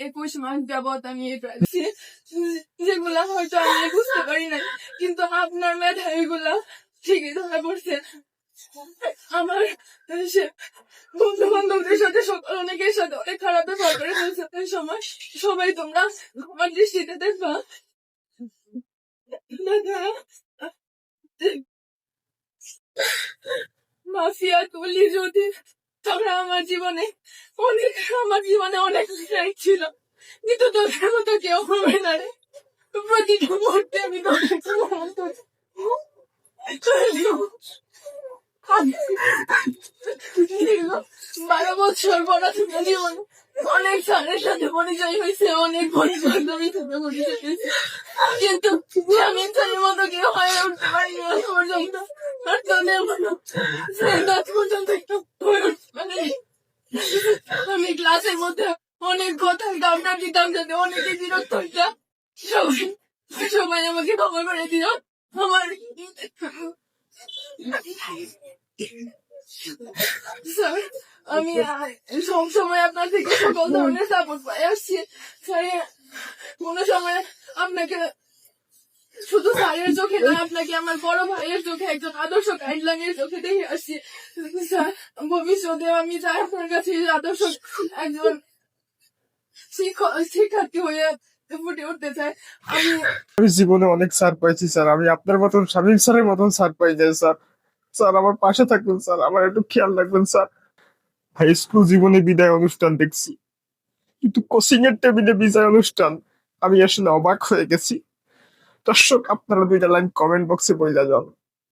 একুশ মাস যাবৎ আমি এই প্রাইভেসি যেগুলা হয়তো আমি বুঝতে পারি না কিন্তু আপনার মেধা এগুলা ঠিকই ধরা পড়ছে। আমার বন্ধু বান্ধবদের সাথে সকল অনেকের সাথে অনেক খারাপ ব্যবহার করে ফেলছে। এই সময় সবাই তোমরা আমার দৃষ্টিতে দেখবা। মাফিয়া তুলি যদি তোমরা আমার জীবনে অনেক, আমার জীবনে অনেক ত্যাগ ছিল। কিন্তু তোদের মতো কেউ হবে না রে। প্রতিটা মুহূর্তে আমি। বারো বছর পড়াশোনা জীবন অনেক স্যারের সাথে পরিচয় হয়েছে, অনেক পরিচয় তুমি সাথে পরিচয় কিন্তু আমি তাদের মতো কেউ হয়ে উঠতে পারিনি আজ পর্যন্ত। আর তাদের মতো পর্যন্ত একটু হয়ে উঠতে পারেনি আমি মধ্যে অনেক কথা গামটা দিতাম যাতে অনেকে বিরক্ত হইতাম সবাই সবাই আমাকে খবর করে দিও। আমার আমি সব সময় আপনার থেকে সকল ধরনের সাপোর্ট পাই। আসছি। কোনো সময় আপনাকে শুধু স্যারের চোখে না, আপনাকে আমার বড় ভাইয়ের চোখে, একজন আদর্শ গাইডলাইনের চোখে দেখে আসছি। ভবিষ্যতে আমি চাই কাছে আদর্শ একজন শিক্ষার্থী হয়ে আমি জীবনে অনেক স্যার পাইছি, স্যার। আমি আপনার মতন, শামীম স্যারের মতন স্যার পাই যাই স্যার। স্যার, আমার পাশে থাকবেন স্যার। আমার একটু খেয়াল রাখবেন, স্যার। হাই স্কুল জীবনে বিদায় অনুষ্ঠান দেখছি, কিন্তু কোচিং এর টেবিলে বিদায় অনুষ্ঠান। আমি আসলে অবাক হয়ে গেছি। দর্শক, আপনারা দুইটা লাইন কমেন্ট বক্সে বইলা যান।